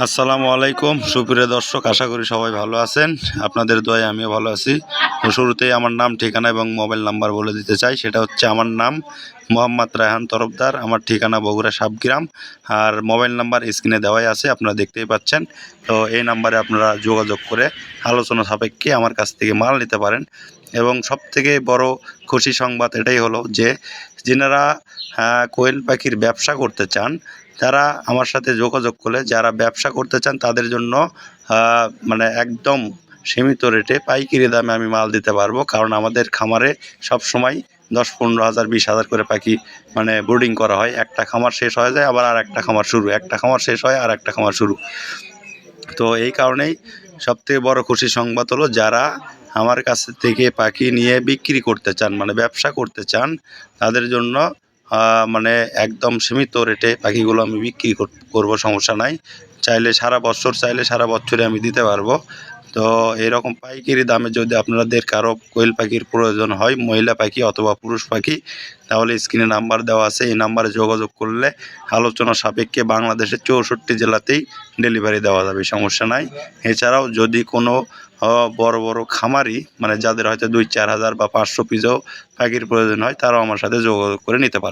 আসসালামু আলাইকুম। সুপ্রিয় দর্শক, আশা করি সবাই ভালো আছেন। আপনাদের দোয়ায় আমিও ভালো আছি। তো শুরুতেই আমার নাম, ঠিকানা এবং মোবাইল নাম্বার বলে দিতে চাই। সেটা হচ্ছে আমার নাম মোহাম্মদ রায়হান তরফদার। আমার ঠিকানা বগুড়া সাবগ্রাম আর মোবাইল নাম্বার স্ক্রিনে দেওয়াই আছে, আপনারা দেখতেই পাচ্ছেন। তো এই নাম্বারে আপনারা যোগাযোগ করে আলোচনা সাপেক্ষে আমার কাছ থেকে মাল নিতে পারেন। এবং সবথেকে বড় খুশি সংবাদ এটাই হলো যে যিনারা কোয়েল পাখির ব্যবসা করতে চান, তারা আমার সাথে যোগাযোগ করলে যারা ব্যবসা করতে চান তাদের জন্য মানে একদম সীমিত রেটে পাইকারি দামে আমি মাল দিতে পারব। কারণ আমাদের খামারে সব সময় দশ, পনেরো হাজার, বিশ হাজার করে পাখি মানে বোর্ডিং করা হয়। একটা খামার শেষ হয়ে যায়, আবার আর একটা খামার শুরু। একটা খামার শেষ হয় আর একটা খামার শুরু। তো এই কারণেই সবথেকে বড় খুশি সংবাদ হলো যারা আমার কাছ থেকে পাখি নিয়ে বিক্রি করতে চান মানে ব্যবসা করতে চান, তাদের জন্য মানে একদম সীমিত রেটে পাখিগুলো আমি বিক্রি করব, সমস্যা নাই। চাইলে সারা বছর, চাইলে সারা বছরে আমি দিতে পারব। তো এরকম পাইকারি দামে যদি আপনাদের কারও কোয়েল পাখির প্রয়োজন হয়, মহিলা পাখি অথবা পুরুষ পাখি, তাহলে স্ক্রিনে নাম্বার দেওয়া আছে। এই নাম্বারে যোগাযোগ করলে আলোচনা সাপেক্ষে বাংলাদেশের চৌষট্টি জেলাতেই ডেলিভারি দেওয়া যাবে, সমস্যা নাই। এছাড়াও যদি কোনো বড় বড় খামারি মানে যাদের হয়তো দুই, চার হাজার বা পাঁচশো পিসও পাখির প্রয়োজন হয়, তারাও আমার সাথে যোগাযোগ করে নিতে পারে